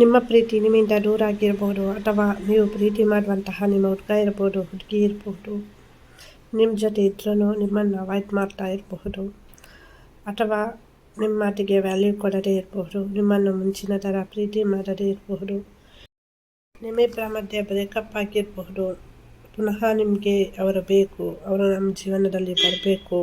ನಿಮ್ಮ ಪ್ರೀತಿ ನಿಮ್ಮಿಂದ ದೂರ ಆಗಿರ್ಬೋದು ಅಥವಾ ನೀವು ಪ್ರೀತಿ ಮಾಡುವಂತಹ ನಿಮ್ಮ ಹುಡುಗ ಇರ್ಬೋದು ಹುಡುಗಿ ಇರ್ಬೋದು ನಿಮ್ಮ ಜೊತೆ ಇದ್ರೂ ನಿಮ್ಮನ್ನು ಅವಾಯ್ಡ್ ಮಾಡ್ತಾ ಇರಬಹುದು. ಅಥವಾ ನಿಮ್ಮ ಮಾತಿಗೆ ವ್ಯಾಲ್ಯೂ ಕೊಡದೇ ಇರಬಹುದು, ನಿಮ್ಮನ್ನು ಮುಂಚಿನ ಥರ ಪ್ರೀತಿ ಮಾಡದೇ ಇರಬಹುದು. ನಿಮ್ಮಿಬ್ಬರ ಮಧ್ಯೆ ಬ್ರೇಕಪ್ ಆಗಿರಬಹುದು. ಪುನಃ ನಿಮಗೆ ಅವರು ಬೇಕು, ಅವರು ನಮ್ಮ ಜೀವನದಲ್ಲಿ ಬರಬೇಕು.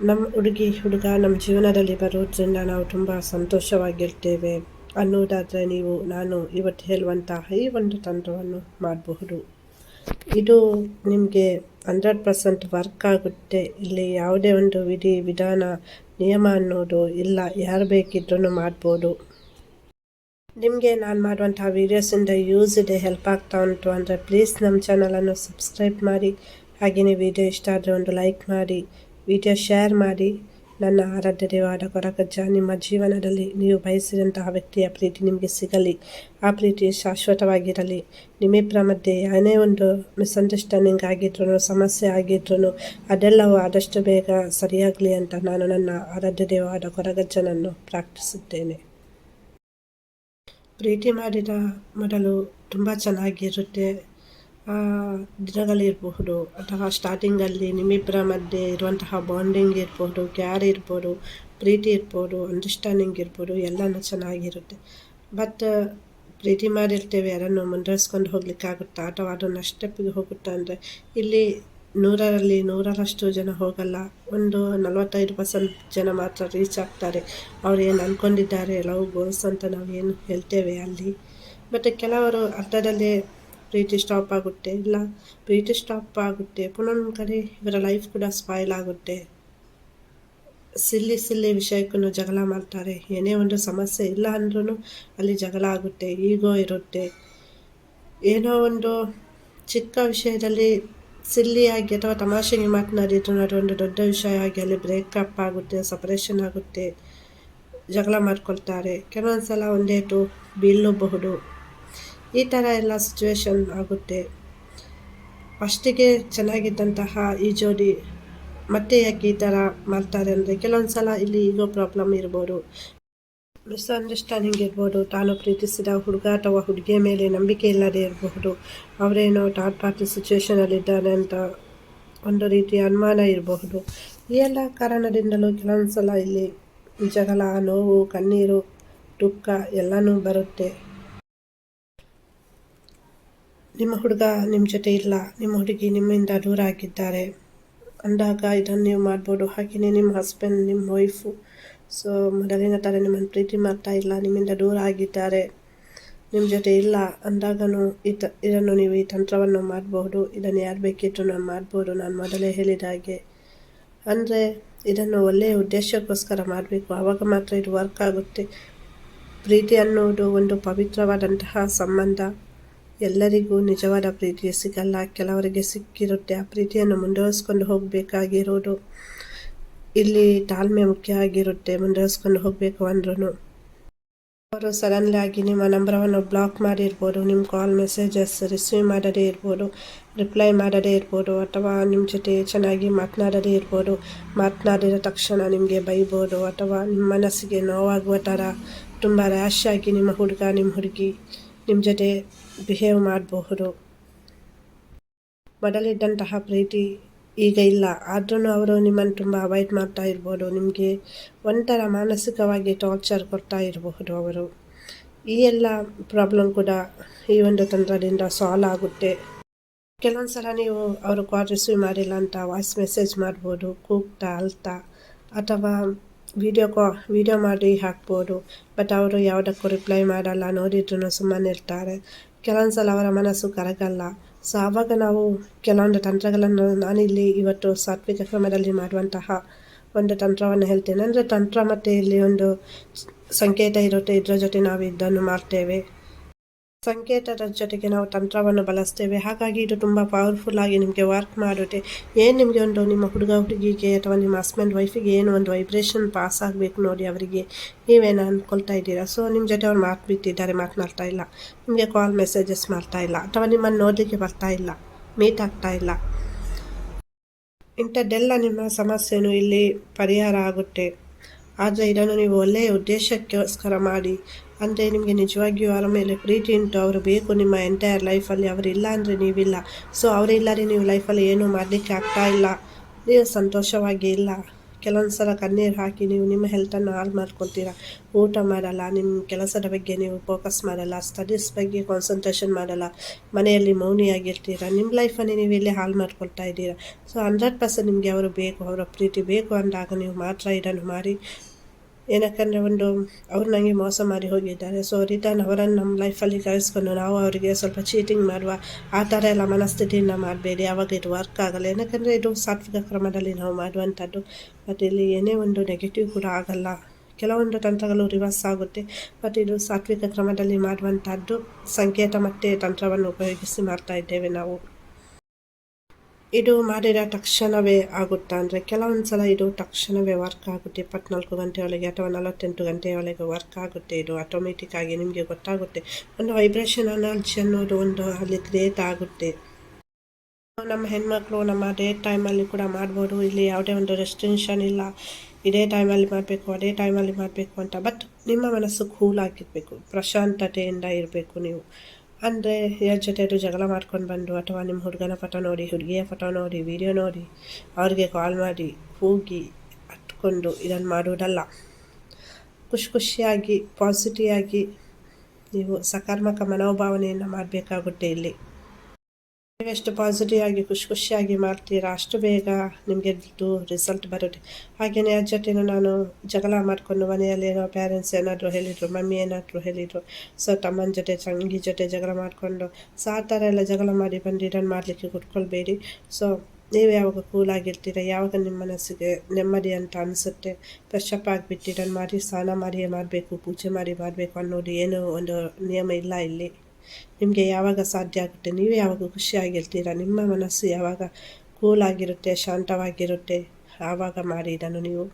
ನಮ್ಮ ಹುಡುಗಿ, ಹುಡುಗ ನಮ್ಮ ಜೀವನದಲ್ಲಿ ಬರೋದ್ರಿಂದ ನಾವು ತುಂಬ ಸಂತೋಷವಾಗಿರ್ತೇವೆ ಅನ್ನೋದಾದರೆ ನೀವು, ನಾನು ಇವತ್ತು ಹೇಳುವಂತಹ ಈ ಒಂದು ತಂತ್ರವನ್ನು ಮಾಡಬಹುದು. ಇದು ನಿಮಗೆ ಹಂಡ್ರೆಡ್ ಪರ್ಸೆಂಟ್ ವರ್ಕ್ ಆಗುತ್ತೆ. ಇಲ್ಲಿ ಯಾವುದೇ ಒಂದು ವಿಧಿ, ವಿಧಾನ, ನಿಯಮ ಅನ್ನೋದು ಇಲ್ಲ. ಯಾರು ಬೇಕಿದ್ರೂ ಮಾಡ್ಬೋದು. ನಿಮಗೆ ನಾನು ಮಾಡುವಂತಹ ವೀಡಿಯೋಸಿಂದ ಯೂಸ್ ಇದೆ ಹೆಲ್ಪ್ ಆಗ್ತಾ ಉಂಟು ಅಂದರೆ ಪ್ಲೀಸ್ ನಮ್ಮ ಚಾನಲನ್ನು ಸಬ್ಸ್ಕ್ರೈಬ್ ಮಾಡಿ. ಹಾಗೆಯೇ ವಿಡಿಯೋ ಇಷ್ಟ ಆದರೆ ಒಂದು ಲೈಕ್ ಮಾಡಿ. ವಿಡಿಯೋ ಶೇರ್ ಮಾಡಿ. ನನ್ನ ಆರಾಧ್ಯ ದೇವಾದ ಕೊರಕಜ್ಜ ನಿಮ್ಮ ಜೀವನದಲ್ಲಿ ನೀವು ಬಯಸಿದಂತಹ ವ್ಯಕ್ತಿಯ ಪ್ರೀತಿ ನಿಮಗೆ ಸಿಗಲಿ. ಆ ಪ್ರೀತಿ ಶಾಶ್ವತವಾಗಿರಲಿ. ನಿಮ್ಮಿಬ್ಬರ ಮಧ್ಯೆ ಏನೇ ಒಂದು ಮಿಸ್ಅಂಡರ್ಸ್ಟ್ಯಾಂಡಿಂಗ್ ಆಗಿದ್ರು ಸಮಸ್ಯೆ ಆಗಿದ್ರು ಅದೆಲ್ಲವೂ ಆದಷ್ಟು ಬೇಗ ಸರಿಯಾಗಲಿ ಅಂತ ನಾನು ನನ್ನ ಆರಾಧ್ಯ ದೇವಾದ ಕೊರಗಜ್ಜನನ್ನು ಪ್ರಾರ್ಥಿಸುತ್ತೇನೆ. ಪ್ರೀತಿ ಮಾಡಿದ ಮೊದಲು ತುಂಬ ಚೆನ್ನಾಗಿರುತ್ತೆ. ದಿನಗಳಿರಬಹುದು ಅಥವಾ ಸ್ಟಾರ್ಟಿಂಗಲ್ಲಿ ನಿಮ್ಮಿಬ್ಬರ ಮಧ್ಯೆ ಇರುವಂತಹ ಬಾಂಡಿಂಗ್ ಇರ್ಬೋದು ಕ್ಯಾರ್ ಇರ್ಬೋದು, ಪ್ರೀತಿ ಇರ್ಬೋದು ಅಂಡರ್ಸ್ಟ್ಯಾಂಡಿಂಗ್ ಇರ್ಬೋದು, ಎಲ್ಲನೂ ಚೆನ್ನಾಗಿರುತ್ತೆ. ಬಟ್ ಪ್ರೀತಿ ಮಾಡಿರ್ತೇವೆ, ಯಾರನ್ನು ಮುಂದುವರಿಸ್ಕೊಂಡು ಹೋಗ್ಲಿಕ್ಕಾಗುತ್ತಾ, ಅಥವಾ ಅದು ನಷ್ಟಪ್ಪಿಗೆ ಹೋಗುತ್ತಾ ಅಂದರೆ, ಇಲ್ಲಿ ನೂರರಲ್ಲಿ ನೂರರಷ್ಟು ಜನ ಹೋಗಲ್ಲ. ಒಂದು ನಲವತ್ತೈದು ಪರ್ಸೆಂಟ್ ಜನ ಮಾತ್ರ ರೀಚ್ ಆಗ್ತಾರೆ. ಅವ್ರು ಏನು ಅಂದ್ಕೊಂಡಿದ್ದಾರೆ ಲವ್ ಗೋಲ್ಸ್ ಅಂತ ನಾವು ಏನು ಹೇಳ್ತೇವೆ ಅಲ್ಲಿ. ಬಟ್ ಕೆಲವರು ಅರ್ಧದಲ್ಲೇ ಪ್ರೀತಿ ಸ್ಟಾಪ್ ಆಗುತ್ತೆ. ಇಲ್ಲ ಪ್ರೀತಿ ಸ್ಟಾಪ್ ಆಗುತ್ತೆ. ಪುನಃ ಕಡೆ ಇವರ ಲೈಫ್ ಕೂಡ ಸ್ಪಾಯ್ಲ್ ಆಗುತ್ತೆ. ಸಿಲ್ಲಿ ಸಿಲ್ಲಿ ವಿಷಯಕ್ಕೂ ಜಗಳ ಮಾಡ್ತಾರೆ. ಏನೇ ಒಂದು ಸಮಸ್ಯೆ ಇಲ್ಲ ಅಂದ್ರೂ ಅಲ್ಲಿ ಜಗಳ ಆಗುತ್ತೆ, ಈಗೋ ಇರುತ್ತೆ. ಏನೋ ಒಂದು ಚಿಕ್ಕ ವಿಷಯದಲ್ಲಿ ಸಿಲ್ಲಿಯಾಗಿ ಅಥವಾ ತಮಾಷೆಗೆ ಮಾತನಾಡಿದ್ರು ಒಂದು ದೊಡ್ಡ ವಿಷಯ ಆಗಿ ಅಲ್ಲಿ ಬ್ರೇಕಪ್ ಆಗುತ್ತೆ ಸಪರೇಷನ್ ಆಗುತ್ತೆ. ಜಗಳ ಮಾಡ್ಕೊಳ್ತಾರೆ. ಕೆಲವೊಂದು ಸಲ ಒಂದೇಟು ಬೀಳಬಹುದು ಈ ಥರ ಎಲ್ಲ ಸಿಚುವೇಶನ್ ಆಗುತ್ತೆ. ಫಸ್ಟಿಗೆ ಚೆನ್ನಾಗಿದ್ದಂತಹ ಈ ಜೋಡಿ ಮತ್ತೆ ಯಾಕೆ ಈ ಥರ ಮಾಡ್ತಾರೆ ಅಂದರೆ ಕೆಲವೊಂದು ಸಲ ಇಲ್ಲಿ ಈಗೋ ಪ್ರಾಬ್ಲಮ್ ಇರ್ಬೋದು. ಮಿಸ್ಅಂಡರ್ಸ್ಟ್ಯಾಂಡಿಂಗ್ ಇರ್ಬೋದು, ತಾನು ಪ್ರೀತಿಸಿದ ಹುಡುಗ ಅಥವಾ ಹುಡುಗಿಯ ಮೇಲೆ ನಂಬಿಕೆ ಇಲ್ಲದೆ ಇರಬಹುದು. ಅವರೇನೋ ಥರ್ಡ್ ಪಾರ್ಟಿ ಸಿಚುವೇಶನಲ್ಲಿದ್ದಾರೆ ಅಂತ ಒಂದು ರೀತಿಯ ಅನುಮಾನ ಇರಬಹುದು. ಈ ಎಲ್ಲ ಕಾರಣದಿಂದಲೂ ಕೆಲವೊಂದು ಸಲ ಇಲ್ಲಿ ಜಗಳ, ನೋವು, ಕಣ್ಣೀರು, ದುಃಖ ಎಲ್ಲನೂ ಬರುತ್ತೆ. ನಿಮ್ಮ ಹುಡುಗ ನಿಮ್ಮ ಜೊತೆ ಇಲ್ಲ, ನಿಮ್ಮ ಹುಡುಗಿ ನಿಮ್ಮಿಂದ ದೂರ ಆಗಿದ್ದಾರೆ ಅಂದಾಗ ಇದನ್ನು ನೀವು ಮಾಡ್ಬೋದು. ಹಾಗೆಯೇ ನಿಮ್ಮ ಹಸ್ಬೆಂಡ್ ನಿಮ್ಮ ವೈಫು ಸೊ ಮೊದಲಿನ ಥರ ನಿಮ್ಮನ್ನು ಪ್ರೀತಿ ಮಾಡ್ತಾ ಇಲ್ಲ, ನಿಮ್ಮಿಂದ ದೂರ ಆಗಿದ್ದಾರೆ. ನಿಮ್ಮ ಜೊತೆ ಇಲ್ಲ ಅಂದಾಗನು ಈ ಇದನ್ನು ನೀವು ಈ ತಂತ್ರವನ್ನು ಮಾಡಬಹುದು ಇದನ್ನು ಯಾರು ಬೇಕಿದ್ರು ನಾನು ಮಾಡ್ಬೋದು. ನಾನು ಮೊದಲೇ ಹೇಳಿದ ಹಾಗೆ. ಅಂದರೆ ಇದನ್ನು ಒಳ್ಳೆಯ ಉದ್ದೇಶಕ್ಕೋಸ್ಕರ ಮಾಡಬೇಕು. ಆವಾಗ ಮಾತ್ರ ಇದು ವರ್ಕ್ ಆಗುತ್ತೆ. ಪ್ರೀತಿ ಅನ್ನೋದು ಒಂದು ಪವಿತ್ರವಾದಂತಹ ಸಂಬಂಧ. ಎಲ್ಲರಿಗೂ ನಿಜವಾದ ಪ್ರೀತಿ ಸಿಗಲ್ಲ. ಕೆಲವರಿಗೆ ಸಿಕ್ಕಿರುತ್ತೆ. ಆ ಪ್ರೀತಿಯನ್ನು ಮುಂದುವರಿಸ್ಕೊಂಡು ಹೋಗಬೇಕಾಗಿರೋದು. ಇಲ್ಲಿ ತಾಳ್ಮೆ ಮುಖ್ಯ ಆಗಿರುತ್ತೆ. ಮುಂದುವರಿಸ್ಕೊಂಡು ಹೋಗಬೇಕು ಅಂದ್ರೂ ಅವರು ಸಡನ್ಲಿ ಆಗಿ ನಿಮ್ಮ ನಂಬರವನ್ನು ಬ್ಲಾಕ್ ಮಾಡಿರ್ಬೋದು. ನಿಮ್ಮ ಕಾಲ್ ಮೆಸೇಜಸ್ ರಿಸೀವ್ ಮಾಡದೇ ಇರ್ಬೋದು. ರಿಪ್ಲೈ ಮಾಡದೇ ಇರ್ಬೋದು. ಅಥವಾ ನಿಮ್ಮ ಜೊತೆ ಚೆನ್ನಾಗಿ ಮಾತನಾಡದೇ ಇರ್ಬೋದು. ಮಾತನಾಡಿದ ತಕ್ಷಣ ನಿಮಗೆ ಬೈಬೋದು. ಅಥವಾ ನಿಮ್ಮ ಮನಸ್ಸಿಗೆ ನೋವಾಗುವ ಥರ ತುಂಬ ರ್ಯಾಶ್ ಆಗಿ ನಿಮ್ಮ ಹುಡುಗ, ನಿಮ್ಮ ಹುಡುಗಿ, ನಿಮ್ಮ ಜೊತೆ ಬಿಹೇವ್ ಮಾಡಬಹುದು. ಮೊದಲಿದ್ದಂತಹ ಪ್ರೀತಿ ಈಗ ಇಲ್ಲ. ಆದ್ರೂ ಅವರು ನಿಮ್ಮನ್ನು ತುಂಬ ಅವಾಯ್ಡ್ ಮಾಡ್ತಾ ಇರ್ಬೋದು. ನಿಮಗೆ ಒಂಥರ ಮಾನಸಿಕವಾಗಿ ಟಾರ್ಚರ್ ಕೊಡ್ತಾ ಇರಬಹುದು ಅವರು. ಈ ಎಲ್ಲ ಪ್ರಾಬ್ಲಮ್ ಕೂಡ ಈ ಒಂದು ತಂತ್ರದಿಂದ ಸಾಲ್ವ್ ಆಗುತ್ತೆ. ಕೆಲವೊಂದು ಸಲ ನೀವು ಅವರು ಕಾಲ್ ರಿಸೀವ್ ಮಾಡಿಲ್ಲ ಅಂತ ವಾಯ್ಸ್ ಮೆಸೇಜ್ ಮಾಡ್ಬೋದು, ಕೂಗ್ತಾ, ಅಳ್ತಾ, ಅಥವಾ ವಿಡಿಯೋ ಕಾ ವಿಡಿಯೋ ಮಾಡಿ ಹಾಕ್ಬೋದು. ಬಟ್ ಅವರು ಯಾವುದಕ್ಕೂ ರಿಪ್ಲೈ ಮಾಡಲ್ಲ. ನೋಡಿದ್ರು ಸುಮ್ಮನೆ ಇರ್ತಾರೆ. ಕೆಲವೊಂದು ಸಲ ಅವರ ಮನಸ್ಸು ಕರಗಲ್ಲ. ಸೊ ಆವಾಗ ನಾವು ಕೆಲವೊಂದು ತಂತ್ರಗಳನ್ನು ನಾನಿಲ್ಲಿ ಇವತ್ತು ಸಾತ್ವಿಕ ಕ್ರಮದಲ್ಲಿ ಮಾಡುವಂತಹ ಒಂದು ತಂತ್ರವನ್ನು ಹೇಳ್ತೇನೆ. ಅಂದರೆ ತಂತ್ರ ಮತ್ತು ಇಲ್ಲಿ ಒಂದು ಸಂಕೇತ ಇರುತ್ತೆ. ಇದರ ಜೊತೆ ನಾವು ಇದನ್ನು ಮಾಡ್ತೇವೆ. ಸಂಕೇತದ ಜೊತೆಗೆ ನಾವು ತಂತ್ರವನ್ನು ಬಳಸ್ತೇವೆ. ಹಾಗಾಗಿ ಇದು ತುಂಬ ಪವರ್ಫುಲ್ ಆಗಿ ನಿಮಗೆ ವರ್ಕ್ ಮಾಡುತ್ತೆ. ಏನು ನಿಮಗೆ ಒಂದು ನಿಮ್ಮ ಹುಡುಗ, ಹುಡುಗಿಗೆ ಅಥವಾ ನಿಮ್ಮ ಹಸ್ಬೆಂಡ್ ವೈಫಿಗೆ ಏನು ಒಂದು ವೈಬ್ರೇಷನ್ ಪಾಸ್ ಆಗಬೇಕು ನೋಡಿ ಅವರಿಗೆ, ನೀವೇನು ಅಂದ್ಕೊಳ್ತಾ ಇದ್ದೀರಾ? ಸೊ ನಿಮ್ಮ ಜೊತೆ ಅವ್ರು ಮಾತು ಬಿಟ್ಟಿದ್ದಾರೆ, ಮಾತನಾಡ್ತಾ ಇಲ್ಲ. ನಿಮಗೆ ಕಾಲ್ ಮೆಸೇಜಸ್ ಮಾಡ್ತಾ ಇಲ್ಲ. ಅಥವಾ ನಿಮ್ಮನ್ನು ನೋಡಲಿಕ್ಕೆ ಬರ್ತಾ ಇಲ್ಲ. ಮೀಟ್ ಆಗ್ತಾ ಇಲ್ಲ. ಇಂಥದ್ದೆಲ್ಲ ನಿಮ್ಮ ಸಮಸ್ಯೆನೂ ಇಲ್ಲಿ ಪರಿಹಾರ ಆಗುತ್ತೆ. ಆದರೆ ಇದನ್ನು ನೀವು ಒಳ್ಳೆಯ ಉದ್ದೇಶಕ್ಕೋಸ್ಕರ ಮಾಡಿ ಅಂದರೆ ನಿಮಗೆ ನಿಜವಾಗಿಯೂ ಅವರ ಮೇಲೆ ಪ್ರೀತಿ ಉಂಟು, ಅವರು ಬೇಕು ನಿಮ್ಮ ಎಂಟೈರ್ ಲೈಫಲ್ಲಿ ಅವರಿಲ್ಲ ಅಂದರೆ ನೀವಿಲ್ಲ. ಸೊ ಅವರಿಲ್ಲದೆ ನೀವು ಲೈಫಲ್ಲಿ ಏನೂ ಮಾಡಲಿಕ್ಕೆ ಆಗ್ತಾ ಇಲ್ಲ. ನೀವು ಸಂತೋಷವಾಗಿ ಇಲ್ಲ. ಕೆಲವೊಂದು ಸಲ ಕಣ್ಣೀರು ಹಾಕಿ ನೀವು ನಿಮ್ಮ ಹೆಲ್ತನ್ನು ಹಾಳು ಮಾಡ್ಕೊತೀರ. ಊಟ ಮಾಡಲ್ಲ ನಿಮ್ಮ ಕೆಲಸದ ಬಗ್ಗೆ ನೀವು ಫೋಕಸ್ ಮಾಡಲ್ಲ ಸ್ಟಡೀಸ್ ಬಗ್ಗೆ ಕಾನ್ಸಂಟ್ರೇಷನ್ ಮಾಡಲ್ಲ, ಮನೆಯಲ್ಲಿ ಮೌನಿಯಾಗಿರ್ತೀರ ನಿಮ್ಮ ಲೈಫನ್ನು ನೀವು ಇಲ್ಲಿ ಹಾಳು ಮಾಡ್ಕೊಳ್ತಾ ಇದ್ದೀರಾ. ಸೊ ಹಂಡ್ರೆಡ್ ಪರ್ಸೆಂಟ್ ನಿಮಗೆ ಅವರು ಬೇಕು, ಅವರ ಪ್ರೀತಿ ಬೇಕು ಅಂದಾಗ ನೀವು ಮಾತ್ರ ಇದನ್ನು ಮಾಡಿ ಏನಕ್ಕಂದರೆ ಒಂದು ಅವ್ರು ನನಗೆ ಮೋಸ ಮಾಡಿ ಹೋಗಿದ್ದಾರೆ. ಸೊ ರಿಟರ್ನ್ ಅವರನ್ನು ನಮ್ಮ ಲೈಫಲ್ಲಿ ಕಳಿಸ್ಕೊಂಡು ನಾವು ಅವರಿಗೆ ಸ್ವಲ್ಪ ಚೀಟಿಂಗ್ ಮಾಡುವ. ಆ ಥರ ಎಲ್ಲ ಮನಸ್ಥಿತಿಯನ್ನು ಮಾಡಬೇಡಿ. ಆವಾಗ ಇದು ವರ್ಕ್ ಆಗಲ್ಲ. ಏನಕ್ಕಂದರೆ ಇದು ಸಾತ್ವಿಕ ಕ್ರಮದಲ್ಲಿ ನಾವು ಮಾಡುವಂಥದ್ದು. ಮತ್ತು ಇಲ್ಲಿ ಏನೇ ಒಂದು ನೆಗೆಟಿವ್ ಕೂಡ ಆಗಲ್ಲ. ಕೆಲವೊಂದು ತಂತ್ರಗಳು ರಿವರ್ಸ್ ಆಗುತ್ತೆ. ಬಟ್ ಇದು ಸಾತ್ವಿಕ ಕ್ರಮದಲ್ಲಿ ಮಾಡುವಂಥದ್ದು ಸಂಕೇತ ಮತ್ತು ತಂತ್ರವನ್ನು ಉಪಯೋಗಿಸಿ ಮಾಡ್ತಾ ಇದ್ದೇವೆ ನಾವು. ಇದು ಮಾಡಿದ ತಕ್ಷಣವೇ ಆಗುತ್ತಾ? ಅಂದರೆ ಕೆಲವೊಂದು ಸಲ ಇದು ತಕ್ಷಣವೇ ವರ್ಕ್ ಆಗುತ್ತೆ. ಇಪ್ಪತ್ನಾಲ್ಕು ಗಂಟೆಯೊಳಗೆ ಅಥವಾ ನಲವತ್ತೆಂಟು ಗಂಟೆಯೊಳಗೆ ವರ್ಕ್ ಆಗುತ್ತೆ. ಇದು ಆಟೋಮೆಟಿಕ್ ಆಗಿ ನಿಮಗೆ ಗೊತ್ತಾಗುತ್ತೆ. ಒಂದು ವೈಬ್ರೇಷನ್ ಅನರ್ಜಿ ಅನ್ನೋದು ಒಂದು ಅಲ್ಲಿ ಕ್ರಿಯೇಟ್ ಆಗುತ್ತೆ. ನಮ್ಮ ಹೆಣ್ಮಕ್ಳು ನಮ್ಮ ಡೇ ಟೈಮಲ್ಲಿ ಕೂಡ ಮಾಡ್ಬೋದು. ಇಲ್ಲಿ ಯಾವುದೇ ಒಂದು ರೆಸ್ಟ್ರಿಕ್ಷನ್ ಇಲ್ಲ. ಇದೇ ಟೈಮಲ್ಲಿ ಮಾಡಬೇಕು, ಅದೇ ಟೈಮಲ್ಲಿ ಮಾಡಬೇಕು ಅಂತ. ಬಟ್ ನಿಮ್ಮ ಮನಸ್ಸು ಕೂಲ್ ಆಗಿರಬೇಕು. ಪ್ರಶಾಂತತೆಯಿಂದ ಇರಬೇಕು ನೀವು. ಅಂದರೆ ಯಾರ ಜೊತೆ ಅದು ಜಗಳ ಮಾಡ್ಕೊಂಡು ಬಂದು ಅಥವಾ ನಿಮ್ಮ ಹುಡುಗನ ಫೋಟೋ ನೋಡಿ, ಹುಡುಗಿಯ ಫೋಟೋ ನೋಡಿ ವಿಡಿಯೋ ನೋಡಿ, ಅವ್ರಿಗೆ ಕಾಲ್ ಮಾಡಿ ಹೋಗಿ ಹತ್ಕೊಂಡು ಇದನ್ನು ಮಾಡುವುದಲ್ಲ. ಖುಷಿ ಖುಷಿಯಾಗಿ ಪಾಸಿಟಿವ್ ಆಗಿ ನೀವು ಸಕಾರಾತ್ಮಕ ಮನೋಭಾವನೆಯನ್ನು ಮಾಡಬೇಕಾಗುತ್ತೆ ಇಲ್ಲಿ. ನೀವೆಷ್ಟು ಪಾಸಿಟಿವ್ ಆಗಿ, ಖುಷಿ ಖುಷಿಯಾಗಿ ಮಾಡ್ತೀರಾ? ಅಷ್ಟು ಬೇಗ ನಿಮಗೆ ರಿಸಲ್ಟ್ ಬರುತ್ತೆ. ಹಾಗೆಯೇ ಜೊತೆನೂ ನಾನು ಜಗಳ ಮಾಡಿಕೊಂಡು ಮನೆಯಲ್ಲಿ ಏನೋ ಪ್ಯಾರೆಂಟ್ಸ್ ಏನಾದರೂ ಹೇಳಿದರು, ಮಮ್ಮಿ ಏನಾದರೂ ಹೇಳಿದರು, ಸೊ ತಮ್ಮನ ಜೊತೆ ತಂಗಿ ಜೊತೆ ಜಗಳ ಮಾಡಿಕೊಂಡು, ಸೊ ಆ ಥರ ಎಲ್ಲ ಜಗಳ ಮಾಡಿ ಬಂದು ಇದನ್ನು ಮಾಡಲಿಕ್ಕೆ ಕುಟ್ಕೊಳ್ಬೇಡಿ ಸೊ ನೀವು ಯಾವಾಗ ಕೂಲಾಗಿರ್ತೀರ ಯಾವಾಗ ನಿಮ್ಮ ಮನಸ್ಸಿಗೆ ನೆಮ್ಮದಿ ಅಂತ ಅನಿಸುತ್ತೆ ಫ್ರೆಶ್ ಅಪ್ ಆಗಿಬಿಟ್ಟು ಮಾಡಿ, ಸ್ನಾನ ಮಾಡಿಯೇ ಮಾಡಬೇಕು, ಪೂಜೆ ಮಾಡಿ, ಮಾಡಬೇಕು ಅನ್ನೋದು ಏನೂ ಒಂದು ನಿಯಮ ಇಲ್ಲ ಇಲ್ಲಿ. ನಿಮಗೆ ಯಾವಾಗ ಸಾಧ್ಯ ಆಗುತ್ತೆ? ನೀವು ಯಾವಾಗ ಖುಷಿಯಾಗಿರ್ತೀರ ನಿಮ್ಮ ಮನಸ್ಸು ಯಾವಾಗ ಕೂಲಾಗಿರುತ್ತೆ ಶಾಂತವಾಗಿರುತ್ತೆ? ಆವಾಗ ಮಾಡಿ ಇದನ್ನು ನೀವು.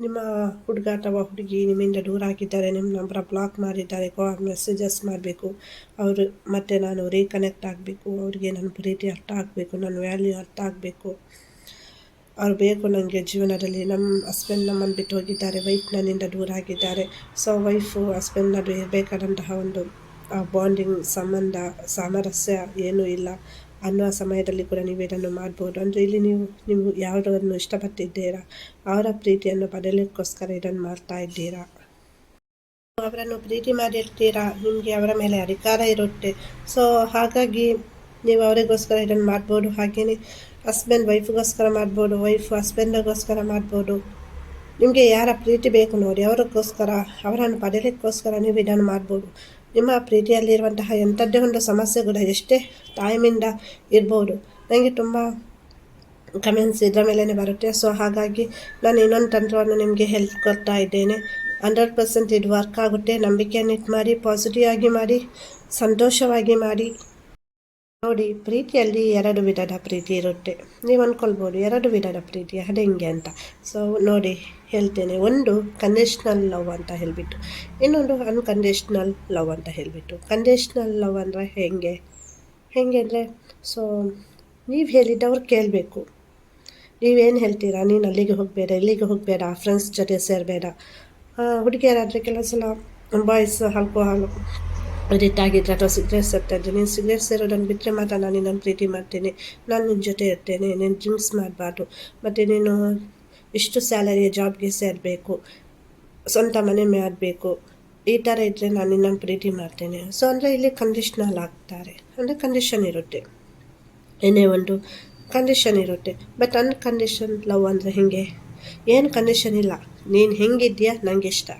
ನಿಮ್ಮ ಹುಡುಗ ಅಥವಾ ಹುಡುಗಿ ನಿಮ್ಮಿಂದ ದೂರ ಆಗಿದ್ದಾರೆ, ನಿಮ್ಮ ನಂಬರ ಬ್ಲಾಕ್ ಮಾಡಿದ್ದಾರೆ ಕೋ ಮೆಸೇಜಸ್ ಮಾಡಬೇಕು. ಅವರು ಮತ್ತೆ ನಾನು ರೀಕನೆಕ್ಟ್ ಆಗಬೇಕು. ಅವರಿಗೆ ನನ್ನ ಪ್ರೀತಿ ಅರ್ಥ ಆಗಬೇಕು, ನನ್ನ ವ್ಯಾಲ್ಯೂ ಅರ್ಥ ಆಗಬೇಕು. ಅವ್ರು ಬೇಕು ನನಗೆ ಜೀವನದಲ್ಲಿ. ನಮ್ಮ ಹಸ್ಬೆಂಡ್ ನಮ್ಮನ್ನು ಬಿಟ್ಟು ಹೋಗಿದ್ದಾರೆ ವೈಫ್ ನನ್ನಿಂದ ದೂರ ಆಗಿದ್ದಾರೆ. ಸೊ ವೈಫು ಹಸ್ಬೆಂಡ್ ನಡು ಇರಬೇಕಾದಂತಹ ಒಂದು ಬಾಂಡಿಂಗ್ ಸಂಬಂಧ, ಸಾಮರಸ್ಯ ಏನೂ ಇಲ್ಲ. ಅನ್ನುವ ಸಮಯದಲ್ಲಿ ಕೂಡ ನೀವು ಇದನ್ನು ಮಾಡ್ಬೋದು. ಅಂದರೆ ಇಲ್ಲಿ ನೀವು ನೀವು ಯಾವುದನ್ನು ಇಷ್ಟಪಟ್ಟಿದ್ದೀರಾ? ಅವರ ಪ್ರೀತಿಯನ್ನು ಪಡೆಯಲಿಕ್ಕೋಸ್ಕರ ಇದನ್ನು ಮಾಡ್ತಾ ಇದ್ದೀರಾ? ಅವರನ್ನು ಪ್ರೀತಿ ಮಾಡಿರ್ತೀರಾ? ನಿಮಗೆ ಅವರ ಮೇಲೆ ಅಧಿಕಾರ ಇರುತ್ತೆ. ಸೊ ಹಾಗಾಗಿ ನೀವು ಅವರಿಗೋಸ್ಕರ ಇದನ್ನು ಮಾಡ್ಬೋದು. ಹಾಗೆಯೇ ಹಸ್ಬೆಂಡ್ ವೈಫ್ಗೋಸ್ಕರ ಮಾಡ್ಬೋದು. ವೈಫ್ ಹಸ್ಬೆಂಡಿಗೋಸ್ಕರ ಮಾಡ್ಬೋದು. ನಿಮಗೆ ಯಾರ ಪ್ರೀತಿ ಬೇಕು ನೋಡಿ, ಅವರಿಗೋಸ್ಕರ, ಅವರನ್ನು ಪಡೆಯಲಿಕ್ಕೋಸ್ಕರ ನೀವು ಇದನ್ನು ಮಾಡ್ಬೋದು. ನಿಮ್ಮ ಪ್ರೀತಿಯಲ್ಲಿರುವಂತಹ ಎಂಥದ್ದೇ ಒಂದು ಸಮಸ್ಯೆಗಳು ಎಷ್ಟೇ ಟೈಮಿಂದ ಇರ್ಬೋದು. ನನಗೆ ತುಂಬ ಕಮೆಂಟ್ಸ್ ಇದರ ಮೇಲೇ ಬರುತ್ತೆ. ಸೊ ಹಾಗಾಗಿ ನಾನು ಇನ್ನೊಂದು ತಂತ್ರವನ್ನು ನಿಮಗೆ ಹೆಲ್ಪ್ ಕೊಡ್ತಾ ಇದ್ದೇನೆ. ಹಂಡ್ರೆಡ್ ಪರ್ಸೆಂಟ್ ಇದು ವರ್ಕ್ ಆಗುತ್ತೆ. ನಂಬಿಕೆಯನ್ನು ಇಟ್ಟು ಮಾಡಿ ಪಾಸಿಟಿವ್ ಆಗಿ ಮಾಡಿ, ಸಂತೋಷವಾಗಿ ಮಾಡಿ. ನೋಡಿ, ಪ್ರೀತಿಯಲ್ಲಿ ಎರಡು ವಿಧದ ಪ್ರೀತಿ ಇರುತ್ತೆ. ನೀವು ಅಂದ್ಕೊಳ್ಬೋದು ಎರಡು ವಿಧದ ಪ್ರೀತಿ, ಅದು ಹೆಂಗೆ ಅಂತ. ಸೊ ನೋಡಿ, ಹೇಳ್ತೇನೆ. ಒಂದು ಕಂಡೀಷ್ನಲ್ ಲವ್ ಅಂತ ಹೇಳಿಬಿಟ್ಟು. ಇನ್ನೊಂದು ಅನ್ಕಂಡೀಷ್ನಲ್ ಲವ್ ಅಂತ ಹೇಳಿಬಿಟ್ಟು. ಕಂಡೀಷ್ನಲ್ ಲವ್ ಅಂದರೆ ಹೇಗೆ? ಹೇಗೆ ಅಂದರೆ ಸೊ ನೀವು ಹೇಳಿದ್ದವ್ರು ಕೇಳಬೇಕು. ನೀವೇನು ಹೇಳ್ತೀರಾ? ನೀನು ಅಲ್ಲಿಗೆ ಹೋಗಬೇಡ, ಇಲ್ಲಿಗೆ ಹೋಗಬೇಡ ಫ್ರೆಂಡ್ಸ್ ಜೊತೆ ಸೇರಬೇಡ. ಹುಡುಗಿಯರಾದರೆ ಕೆಲವು ಸಲ ಬಾಯ್ಸ್ ಆಲ್ಕೋಹಾಲ್ ಅಡಿಕ್ಟ್ ಆಗಿದ್ರೆ ಅಥವಾ ಸಿಗ್ರೆಟ್ ಸೇರ್ತಾ ಇದ್ದರೆ ನೀನು ಸಿಗ್ರೆಟ್ ಸೇರೋದನ್ನು ಬಿಟ್ಟರೆ ಮಾತ್ರ ನಾನು ನಿನ್ನನ್ನು ಪ್ರೀತಿ ಮಾಡ್ತೀನಿ. ನಾನು ನಿನ್ನ ಜೊತೆ ಇರ್ತೇನೆ, ನೀನು ಡ್ರಿಂಕ್ಸ್ ಮಾಡಬಾರ್ದು. ಮತ್ತು ನೀನು ಇಷ್ಟು ಸ್ಯಾಲರಿಯ ಜಾಬ್ಗೆ ಸೇರಬೇಕು, ಸ್ವಂತ ಮನೆ ಮಾಡಬೇಕು. ಈ ಥರ ಇದ್ದರೆ ನಾನು ನಿನ್ನನ್ನು ಪ್ರೀತಿ ಮಾಡ್ತೇನೆ. ಸೊ ಅಂದರೆ ಇಲ್ಲಿ ಕಂಡೀಷ್ನಲ್ ಆಗ್ತಾರೆ. ಅಂದರೆ ಕಂಡೀಷನ್ ಇರುತ್ತೆ. ಏನೇ ಒಂದು ಕಂಡೀಷನ್ ಇರುತ್ತೆ. ಬಟ್ ಅನ್ಕಂಡೀಷನ್ ಲವ್ ಅಂದರೆ ಹೇಗೆ? ಏನು ಕಂಡೀಷನ್ ಇಲ್ಲ. ನೀನು ಹೆಂಗಿದ್ಯಾ? ನನಗೆ ಇಷ್ಟ.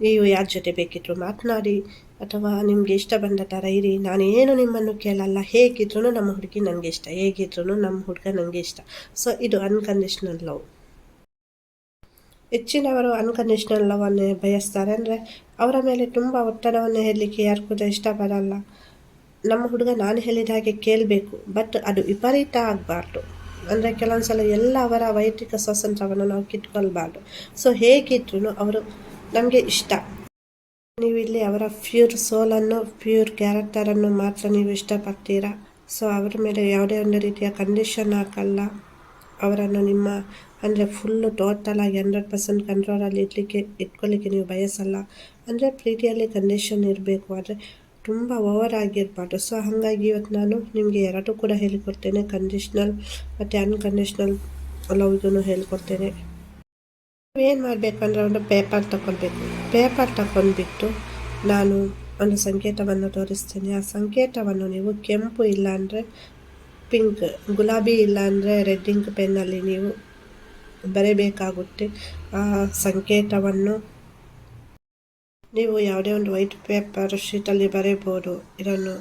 ನೀವು ಯಾರ ಜೊತೆ ಬೇಕಿದ್ರು ಮಾತನಾಡಿ. ಅಥವಾ ನಿಮಗೆ ಇಷ್ಟ ಬಂದ ಥರ ಇರಿ ನಾನು ಏನು ನಿಮ್ಮನ್ನು ಕೇಳಲ್ಲ ಹೇಗಿದ್ರು ನಮ್ಮ ಹುಡುಗಿ ನನಗೆ ಇಷ್ಟ ಹೇಗಿದ್ರು ನಮ್ಮ ಹುಡುಗ ನನಗೆ ಇಷ್ಟ. ಸೊ ಇದು ಅನ್ಕಂಡೀಷ್ನಲ್ ಲವ್ ಹೆಚ್ಚಿನವರು ಅನ್ಕಂಡೀಷ್ನಲ್ ಲವನ್ನೇ ಬಯಸ್ತಾರೆ. ಅಂದರೆ ಅವರ ಮೇಲೆ ತುಂಬ ಒತ್ತಡವನ್ನು ಹೇಳಲಿಕ್ಕೆ ಯಾರು ಕೂಡ ಇಷ್ಟಪಡಲ್ಲ ನಮ್ಮ ಹುಡುಗ ನಾನು ಹೇಳಿದ ಹಾಗೆ ಕೇಳಬೇಕು ಬಟ್ ಅದು ವಿಪರೀತ ಆಗಬಾರ್ದು. ಅಂದರೆ ಕೆಲವೊಂದು ಸಲ ಎಲ್ಲ ಅವರ ವೈಯಕ್ತಿಕ ಸ್ವಾತಂತ್ರ್ಯವನ್ನು ನಾವು ಕಿತ್ಕೊಳ್ಬಾರ್ದು. ಸೊ ಹೇಗಿದ್ರು ಅವರು ನಮಗೆ ಇಷ್ಟ. ನೀವು ಇಲ್ಲಿ ಅವರ ಪ್ಯೂರ್ ಸೋಲನ್ನು ಪ್ಯೂರ್ ಕ್ಯಾರೆಕ್ಟರನ್ನು ಮಾತ್ರ ನೀವು ಇಷ್ಟಪಡ್ತೀರಾ? ಸೊ ಅವರ ಮೇಲೆ ಯಾವುದೇ ಒಂದು ರೀತಿಯ ಕಂಡೀಷನ್ ಹಾಕಲ್ಲ. ಅವರನ್ನು ನಿಮ್ಮ, ಅಂದರೆ ಫುಲ್ಲು ಟೋಟಲ್ ಆಗಿ ಹಂಡ್ರೆಡ್ ಪರ್ಸೆಂಟ್ ಕಂಟ್ರೋಲಲ್ಲಿ ಇಡಲಿಕ್ಕೆ ಇಟ್ಕೊಳ್ಳಿಕ್ಕೆ ನೀವು ಬಯಸಲ್ಲ. ಅಂದರೆ ಪ್ರೀತಿಯಲ್ಲಿ ಕಂಡೀಷನ್ ಇರಬೇಕು. ಆದರೆ ತುಂಬ ಓವರ್ ಆಗಿರಬಾರ್ದು. ಸೊ ಹಾಗಾಗಿ ಇವತ್ತು ನಾನು ನಿಮಗೆ ಎರಡೂ ಕೂಡ ಹೇಳಿಕೊಡ್ತೇನೆ. ಕಂಡೀಷ್ನಲ್ ಮತ್ತು ಅನ್ಕಂಡೀಷ್ನಲ್ ಲವ್ಗೂ ಹೇಳಿಕೊಡ್ತೇನೆ. ಏನು ಮಾಡಬೇಕಂದ್ರೆ ಒಂದು ಪೇಪರ್ ತಗೊಳ್ಬೇಕು ಪೇಪರ್ ತಗೊಂಡ್ಬಿಟ್ಟು ನಾನು ಒಂದು ಸಂಕೇತವನ್ನು ತೋರಿಸ್ತೀನಿ. ಆ ಸಂಕೇತವನ್ನು ನೀವು ಕೆಂಪು ಇಲ್ಲಾಂದರೆ ಪಿಂಕ್ ಗುಲಾಬಿ ಇಲ್ಲಾಂದರೆ ರೆಡ್ ಇಂಕ್ ಪೆನ್ನಲ್ಲಿ ನೀವು ಬರೆಯಬೇಕಾಗುತ್ತೆ ಆ ಸಂಕೇತವನ್ನು ನೀವು ಯಾವುದೇ ಒಂದು ವೈಟ್ ಪೇಪರ್ ಶೀಟಲ್ಲಿ ಬರೆಯಬೋದು ಇದನ್ನು.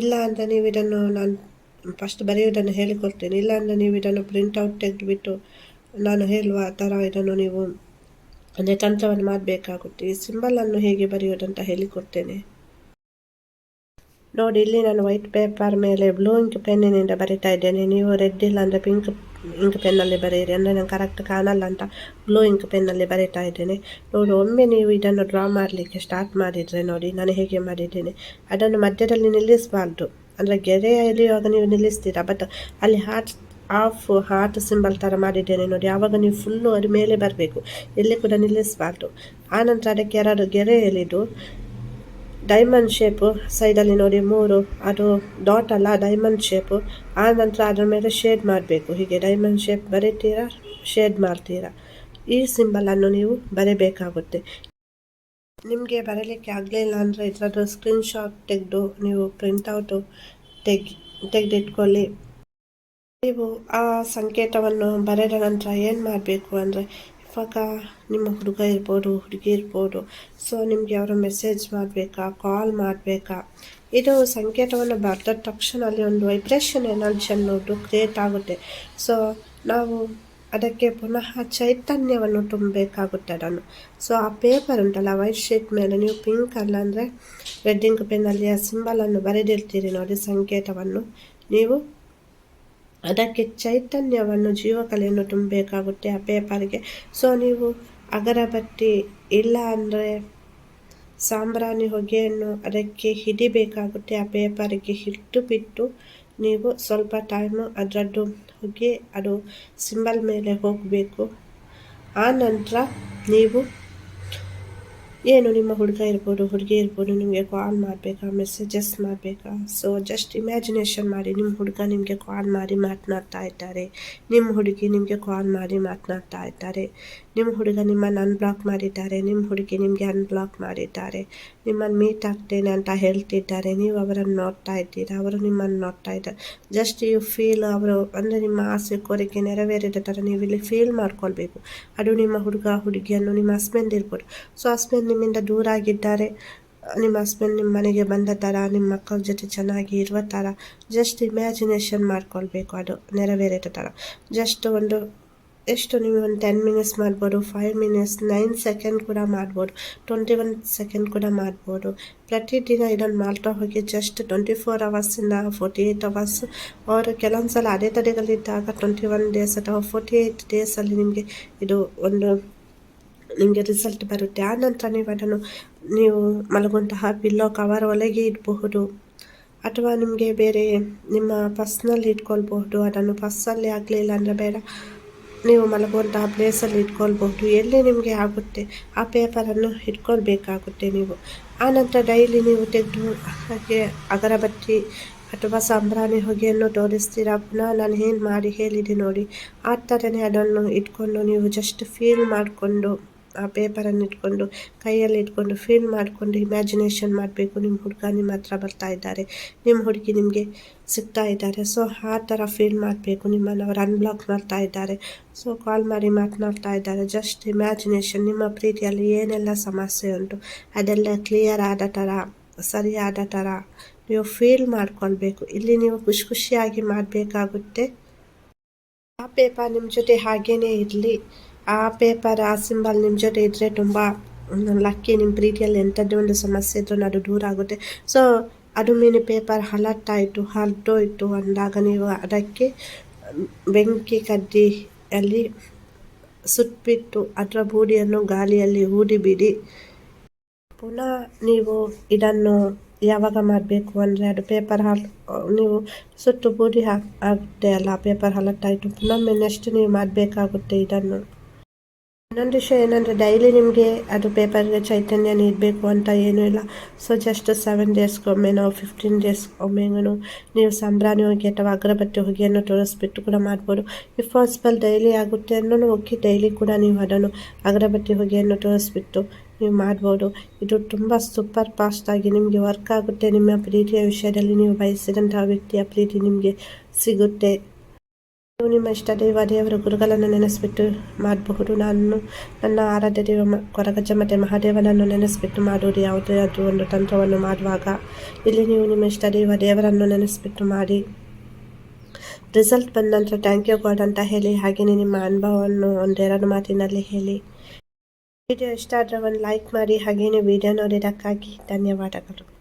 ಇಲ್ಲ ಅಂದರೆ ನೀವು ಇದನ್ನು ನಾನು ಫಸ್ಟ್ ಬರೆಯುವುದನ್ನು ಹೇಳಿಕೊಡ್ತೇನೆ. ಇಲ್ಲಾಂದರೆ ನೀವು ಇದನ್ನು ಪ್ರಿಂಟೌಟ್ ತೆಗೆದುಬಿಟ್ಟು ನಾನು ಹೇಳುವ ಥರ ಇದನ್ನು ನೀವು ಅಂದರೆ ತಂತ್ರವನ್ನು ಮಾಡಬೇಕಾಗುತ್ತೆ. ಈ ಸಿಂಬಲನ್ನು ಹೇಗೆ ಬರೆಯೋದಂತ ಹೇಳಿಕೊಡ್ತೇನೆ. ನೋಡಿ, ಇಲ್ಲಿ ನಾನು ವೈಟ್ ಪೇಪರ್ ಮೇಲೆ ಬ್ಲೂ ಇಂಕ್ ಪೆನ್ನಿನಿಂದ ಬರಿತಾ ಇದ್ದೇನೆ. ನೀವು ರೆಡ್ ಇಲ್ಲ ಅಂದರೆ ಪಿಂಕ್ ಇಂಕ್ ಪೆನ್ನಲ್ಲಿ ಬರೆಯಿರಿ. ಅಂದರೆ ನಾನು ಕರೆಕ್ಟ್ ಕಾಣಲ್ಲ ಅಂತ ಬ್ಲೂ ಇಂಕ್ ಪೆನ್ನಲ್ಲಿ ಬರೀತಾ ಇದ್ದೇನೆ. ನೋಡಿ, ಒಮ್ಮೆ ನೀವು ಇದನ್ನು ಡ್ರಾ ಮಾಡಲಿಕ್ಕೆ ಸ್ಟಾರ್ಟ್ ಮಾಡಿದರೆ ನೋಡಿ, ನಾನು ಹೇಗೆ ಮಾಡಿದ್ದೇನೆ. ಅದನ್ನು ಮಧ್ಯದಲ್ಲಿ ನಿಲ್ಲಿಸಬಾರ್ದು. ಅಂದರೆ ಗೆರೆ ಎಳೆಯುವಾಗ ನೀವು ನಿಲ್ಲಿಸ್ತೀರಾ? ಬಟ್ ಅಲ್ಲಿ ಹಾರ್ಟ್ ಆಫ್ ಹಾರ್ಟ್ ಸಿಂಬಲ್ ಥರ ಮಾಡಿದ್ದೇನೆ ನೋಡಿ, ಆವಾಗ ನೀವು ಫುಲ್ಲು ಅದು ಮೇಲೆ ಬರಬೇಕು. ಎಲ್ಲಿ ಕೂಡ ನಿಲ್ಲಿಸಬಾರ್ದು. ಆನಂತರ ಅದಕ್ಕೆ ಎರಡು ಗೆರೆ ಎಳೆದು ಡೈಮಂಡ್ ಶೇಪು ಸೈಡಲ್ಲಿ ನೋಡಿ, ಮೂರು, ಅದು ಡಾಟ್ ಅಲ್ಲ ಡೈಮಂಡ್ ಶೇಪು ಆ ನಂತರ ಅದರ ಮೇಲೆ ಶೇಡ್ ಮಾಡಬೇಕು. ಹೀಗೆ ಡೈಮಂಡ್ ಶೇಪ್ ಬರೀತೀರಾ ಶೇಡ್ ಮಾಡ್ತೀರಾ? ಈ ಸಿಂಬಲನ್ನು ನೀವು ಬರೀಬೇಕಾಗುತ್ತೆ. ನಿಮಗೆ ಬರೀಲಿಕ್ಕೆ ಆಗಲಿಲ್ಲ ಅಂದರೆ ಇದರದ್ದು ಸ್ಕ್ರೀನ್ಶಾಟ್ ತೆಗೆದು ನೀವು ಪ್ರಿಂಟೌಟು ತೆಗಿ, ತೆಗೆದಿಟ್ಕೊಳ್ಳಿ. ನೀವು ಆ ಸಂಕೇತವನ್ನು ಬರೆದ ನಂತರ ಏನು ಮಾಡಬೇಕು ಅಂದರೆ, ಇವಾಗ ನಿಮ್ಮ ಹುಡುಗ ಇರ್ಬೋದು, ಹುಡುಗಿ ಇರ್ಬೋದು ಸೊ ನಿಮಗೆ ಅವರು ಮೆಸೇಜ್ ಮಾಡಬೇಕಾ ಕಾಲ್ ಮಾಡಬೇಕಾ? ಇದು ಸಂಕೇತವನ್ನು ಬರೆದ ತಕ್ಷಣ ಅಲ್ಲಿ ಒಂದು ವೈಬ್ರೇಷನ್ ಎನರ್ಜಿ ಅನ್ನೋದು ಕ್ರಿಯೇಟ್ ಆಗುತ್ತೆ. ಸೊ ನಾವು ಅದಕ್ಕೆ ಪುನಃ ಚೈತನ್ಯವನ್ನು ತುಂಬಬೇಕಾಗುತ್ತೆ ಅದನ್ನು. ಸೊ ಆ ಪೇಪರ್ ಉಂಟಲ್ಲ ವೈಟ್ ಶೀಟ್ ಮೇಲೆ ನೀವು ಪಿಂಕ್ ಅಲ್ಲ ಅಂದರೆ ರೆಡ್ಡಿಂಗ್ ಪೆನ್ನಲ್ಲಿ ಆ ಸಿಂಬಲನ್ನು ಬರೆದಿರ್ತೀರಿ ನೋಡಿ ಸಂಕೇತವನ್ನು. ನೀವು ಅದಕ್ಕೆ ಚೈತನ್ಯವನ್ನು ಜೀವಕಲೆಯನ್ನು ತುಂಬಬೇಕಾಗುತ್ತೆ ಆ ಪೇಪರ್ಗೆ. ಸೊ ನೀವು ಅಗರಬತ್ತಿ ಇಲ್ಲ ಅಂದರೆ ಸಾಂಬ್ರಾಣಿ ಹೊಗೆಯನ್ನು ಅದಕ್ಕೆ ಹಿಡಿಬೇಕಾಗುತ್ತೆ ಆ ಪೇಪರಿಗೆ. ಹಿಟ್ಟು ಬಿಟ್ಟು ನೀವು ಸ್ವಲ್ಪ ಟೈಮು ಅದರದ್ದು ಹೊಗೆ ಅದು ಸಿಂಬಲ್ ಮೇಲೆ ಹೋಗಬೇಕು. ಆ ನಂತರ ನೀವು ಏನು ನಿಮ್ಮ ಹುಡುಗ ಇರ್ಬೋದು, ಹುಡುಗಿ ಇರ್ಬೋದು, ನಿಮಗೆ ಕಾಲ್ ಮಾಡಬೇಕಾ ಮೆಸೇಜಸ್ ಮಾಡಬೇಕಾ? ಸೊ ಜಸ್ಟ್ ಇಮ್ಯಾಜಿನೇಷನ್ ಮಾಡಿ, ನಿಮ್ಮ ಹುಡುಗ ನಿಮಗೆ ಕಾಲ್ ಮಾಡಿ ಮಾತನಾಡ್ತಾ ಇದ್ದಾರೆ. ನಿಮ್ಮ ಹುಡುಗಿ ನಿಮಗೆ ಕಾಲ್ ಮಾಡಿ ಮಾತನಾಡ್ತಾ ಇದ್ದಾರೆ. ನಿಮ್ಮ ಹುಡುಗ ನಿಮ್ಮನ್ನು ಅನ್ಬ್ಲಾಕ್ ಮಾಡಿದ್ದಾರೆ. ನಿಮ್ಮ ಹುಡುಗಿ ನಿಮಗೆ ಅನ್ಬ್ಲಾಕ್ ಮಾಡಿದ್ದಾರೆ. ನಿಮ್ಮನ್ನು ಮೀಟ್ ಆಗ್ತೇನೆ ಅಂತ ಹೇಳ್ತಿದ್ದಾರೆ. ನೀವು ಅವರನ್ನು ನೋಡ್ತಾ ಇದ್ದೀರಾ? ಅವರು ನಿಮ್ಮನ್ನು ನೋಡ್ತಾ ಇದ್ದಾರೆ. ಜಸ್ಟ್ ಯು ಫೀಲ್ ಅವರು ಅಂದರೆ ನಿಮ್ಮ ಆಸೆ, ಕೋರಿಕೆ ನೆರವೇರಿದ ಥರ ನೀವು ಇಲ್ಲಿ ಫೀಲ್ ಮಾಡ್ಕೊಳ್ಬೇಕು. ಅದು ನಿಮ್ಮ ಹುಡುಗ, ಹುಡುಗಿಯನ್ನು ನಿಮ್ಮ ಹಸ್ಬೆಂಡ್ ಇರ್ಬೋದು. ಸೊ ಹಸ್ಬೆಂಡ್ ನಿಮ್ಮಿಂದ ದೂರ ಆಗಿದ್ದಾರೆ. ನಿಮ್ಮ ಹಸ್ಬೆಂಡ್ ನಿಮ್ಮ ಮನೆಗೆ ಬಂದ ಥರ, ನಿಮ್ಮ ಮಕ್ಕಳ ಜೊತೆ ಚೆನ್ನಾಗಿ ಇರುವ ಥರ ಜಸ್ಟ್ ಇಮ್ಯಾಜಿನೇಷನ್ ಮಾಡ್ಕೊಳ್ಬೇಕು. ಅದು ನೆರವೇರಿದ ಥರ. ಜಸ್ಟ್ ಒಂದು ಎಷ್ಟು ನೀವು ಒಂದು ಟೆನ್ ಮಿನಿಟ್ಸ್ ಮಾಡ್ಬೋದು ಫೈವ್ ಮಿನಿಟ್ಸ್ ನೈನ್ ಸೆಕೆಂಡ್ ಕೂಡ ಮಾಡ್ಬೋದು ಟ್ವೆಂಟಿ ಒನ್ ಸೆಕೆಂಡ್ ಕೂಡ ಮಾಡ್ಬೋದು. ಪ್ರತಿದಿನ ಇದನ್ನು ಮಾಡ್ತಾ ಹೋಗಿ ಜಸ್ಟ್ ಟ್ವೆಂಟಿ ಫೋರ್ ಅವರ್ಸಿಂದ ಫೋರ್ಟಿ ಏಯ್ಟ್ ಅವರ್ಸ್ ಅವರು ಕೆಲವೊಂದು ಸಲ ಅದೇ ತಡೆಗಳಿದ್ದಾಗ ಟ್ವೆಂಟಿ ಒನ್ ಡೇಸ್ ಅಥವಾ ಫೋರ್ಟಿ ಏಯ್ಟ್ ಡೇಸಲ್ಲಿ ನಿಮಗೆ ಇದು ಒಂದು, ನಿಮಗೆ ರಿಸಲ್ಟ್ ಬರುತ್ತೆ. ಆ ನಂತರ ನೀವು ಅದನ್ನು, ನೀವು ಮಲಗುವಂತಹ ಪಿಲ್ಲೋ ಕವರ್ ಒಳಗೆ ಇಡಬಹುದು. ಅಥವಾ ನಿಮಗೆ ಬೇರೆ ನಿಮ್ಮ ಪರ್ಸ್ನಲ್ಲಿ ಇಟ್ಕೊಳ್ಬಹುದು. ಅದನ್ನು ಪರ್ಸಲ್ಲಿ ಆಗಲಿಲ್ಲ ಅಂದರೆ ಬೇಡ. ನೀವು ಮಲಗುವಂತಹ ಪ್ಲೇಸಲ್ಲಿ ಇಟ್ಕೊಳ್ಬಹುದು. ಎಲ್ಲಿ ನಿಮಗೆ ಆಗುತ್ತೆ, ಆ ಪೇಪರನ್ನು ಇಟ್ಕೊಳ್ಬೇಕಾಗುತ್ತೆ ನೀವು. ಆನಂತರ ಡೈಲಿ ನೀವು ತೆಗೆದು ಹಾಗೆ ಅಗರಬತ್ತಿ ಅಥವಾ ಸಾಂಬ್ರಾಣಿ ಹೊಗೆಯನ್ನು ತೋರಿಸ್ತೀರಾ? ಪುನಃ ನಾನು ಏನು ಮಾಡಿ ಹೇಳಿದೆ ನೋಡಿ. ಆ ಥರನೇ ಅದನ್ನು ಇಟ್ಕೊಂಡು ನೀವು ಜಸ್ಟ್ ಫೀಲ್ ಮಾಡಿಕೊಂಡು ಆ ಪೇಪರನ್ನು ಇಟ್ಕೊಂಡು, ಕೈಯಲ್ಲಿ ಇಟ್ಕೊಂಡು ಫೀಲ್ ಮಾಡಿಕೊಂಡು ಇಮ್ಯಾಜಿನೇಷನ್ ಮಾಡಬೇಕು. ನಿಮ್ಮ ಹುಡುಗ ನಿಮ್ಮ ಹತ್ರ ಬರ್ತಾ ಇದ್ದಾರೆ. ನಿಮ್ಮ ಹುಡುಗಿ ನಿಮಗೆ ಸಿಗ್ತಾ ಇದ್ದಾರೆ. ಸೊ ಆ ಥರ ಫೀಲ್ ಮಾಡಬೇಕು. ನಿಮ್ಮನ್ನು ಅವರು ಅನ್ಬ್ಲಾಕ್ ಮಾಡ್ತಾ ಇದ್ದಾರೆ. ಸೊ ಕಾಲ್ ಮಾಡಿ ಮಾತನಾಡ್ತಾ ಇದ್ದಾರೆ. ಜಸ್ಟ್ ಇಮ್ಯಾಜಿನೇಷನ್ ನಿಮ್ಮ ಪ್ರೀತಿಯಲ್ಲಿ ಏನೆಲ್ಲ ಸಮಸ್ಯೆ ಉಂಟು, ಅದೆಲ್ಲ ಕ್ಲಿಯರ್ ಆದ ಥರ, ಸರಿಯಾದ ಥರ ನೀವು ಫೀಲ್ ಮಾಡ್ಕೊಳ್ಬೇಕು. ಇಲ್ಲಿ ನೀವು ಖುಷಿ ಖುಷಿಯಾಗಿ ಮಾಡಬೇಕಾಗುತ್ತೆ. ಆ ಪೇಪರ್ ನಿಮ್ಮ ಜೊತೆ ಹಾಗೇ ಇರಲಿ. ಆ ಪೇಪರ್, ಆ ಸಿಂಬಲ್ ನಿಮ್ಮ ಜೊತೆ ಇದ್ದರೆ ತುಂಬ ಲಕ್ಕಿ ನಿಮ್ಮ ಪ್ರೀತಿಯಲ್ಲಿ ಎಂಥದ್ದೇ ಒಂದು ಸಮಸ್ಯೆ ಇದ್ದರೂ ಅದು ದೂರ ಆಗುತ್ತೆ. ಸೊ ಅದು ಮೀನು ಪೇಪರ್ ಹಲಟ್ಟಾಯಿತು ಹರಿದೋಯಿತು ಅಂದಾಗ ನೀವು ಅದಕ್ಕೆ ಬೆಂಕಿ ಕಡ್ಡಿಯಲ್ಲಿ ಸುಟ್ಬಿಟ್ಟು ಅದರ ಬೂಡಿಯನ್ನು ಗಾಳಿಯಲ್ಲಿ ಊದಿಬಿಡಿ. ಪುನಃ ನೀವು ಇದನ್ನು ಯಾವಾಗ ಮಾಡಬೇಕು ಅಂದರೆ ಅದು ಪೇಪರ್ ಹಾಲ್, ನೀವು ಸುಟ್ಟು ಬೂದಿ ಹಾಕ್ ಆಗುತ್ತೆ ಅಲ್ಲ, ಪೇಪರ್ ಹಲಟ್ಟಾಯಿತು ಪುನಃ ನೆಕ್ಸ್ಟ್ ನೀವು ಮಾಡಬೇಕಾಗುತ್ತೆ ಇದನ್ನು. ಇನ್ನೊಂದು ವಿಷಯ ಏನಂದರೆ ಡೈಲಿ ನಿಮಗೆ ಅದು ಪೇಪರ್ಗೆ ಚೈತನ್ಯ ನೀಡಬೇಕು ಅಂತ ಏನೂ ಇಲ್ಲ. ಸೊ ಜಸ್ಟ್ ಸೆವೆನ್ ಡೇಸ್ಗೊಮ್ಮೆನೋ ಫಿಫ್ಟೀನ್ ಡೇಸ್ ಒಮ್ಮೆನೋ ನೀವು ಸಂಬ್ರಾನಿ ಹೋಗಿ ಅಥವಾ ಅಗರಬತ್ತಿ ಹೊಗೆಯನ್ನು ತೋರಿಸ್ಬಿಟ್ಟು ಕೂಡ ಮಾಡ್ಬೋದು. ಇಫ್ ಪಾಸಿಬಲ್ ಡೈಲಿ ಆಗುತ್ತೆ ಅನ್ನೋ ಓಕೆ ಡೈಲಿ ಕೂಡ ನೀವು ಅದನ್ನು ಅಗರಬತ್ತಿ ಹೊಗೆಯನ್ನು ತೋರಿಸ್ಬಿಟ್ಟು ನೀವು ಮಾಡ್ಬೋದು. ಇದು ತುಂಬ ಸೂಪರ್ ಫಾಸ್ಟಾಗಿ ನಿಮಗೆ ವರ್ಕ್ ಆಗುತ್ತೆ. ನಿಮ್ಮ ಪ್ರೀತಿಯ ವಿಷಯದಲ್ಲಿ ನೀವು ಬಯಸಿದಂತಹ ವ್ಯಕ್ತಿಯ ಪ್ರೀತಿ ನಿಮಗೆ ಸಿಗುತ್ತೆ. ನೀವು ನಿಮ್ಮ ಇಷ್ಟ ದೈವ ದೇವರ ಗುರುಗಳನ್ನು ನೆನೆಸ್ಬಿಟ್ಟು ಮಾಡಬಹುದು. ನಾನು ನನ್ನ ಆರಾಧ್ಯ ದೇವ ಕೊರಗಜ್ಜ ಮತ್ತು ಮಹಾದೇವನನ್ನು ನೆನೆಸ್ಬಿಟ್ಟು ಮಾಡುವುದು ಯಾವುದೇ? ಅದು ಒಂದು ತಂತ್ರವನ್ನು ಮಾಡುವಾಗ ಇಲ್ಲಿ ನೀವು ನಿಮ್ಮ ಇಷ್ಟ ದೇವ ದೇವರನ್ನು ನೆನೆಸ್ಬಿಟ್ಟು ಮಾಡಿ. ರಿಸಲ್ಟ್ ಬಂದ ನಂತರ ಥ್ಯಾಂಕ್ ಯು ಗಾಡ್ ಅಂತ ಹೇಳಿ, ಹಾಗೆಯೇ ನಿಮ್ಮ ಅನುಭವವನ್ನು ಒಂದೆರಡು ಮಾತಿನಲ್ಲಿ ಹೇಳಿ. ವಿಡಿಯೋ ಇಷ್ಟ ಆದರೆ ಒಂದು ಲೈಕ್ ಮಾಡಿ, ಹಾಗೆಯೇ ವಿಡಿಯೋ ನೋಡಿದ್ದಕ್ಕಾಗಿ ಧನ್ಯವಾದಗಳು.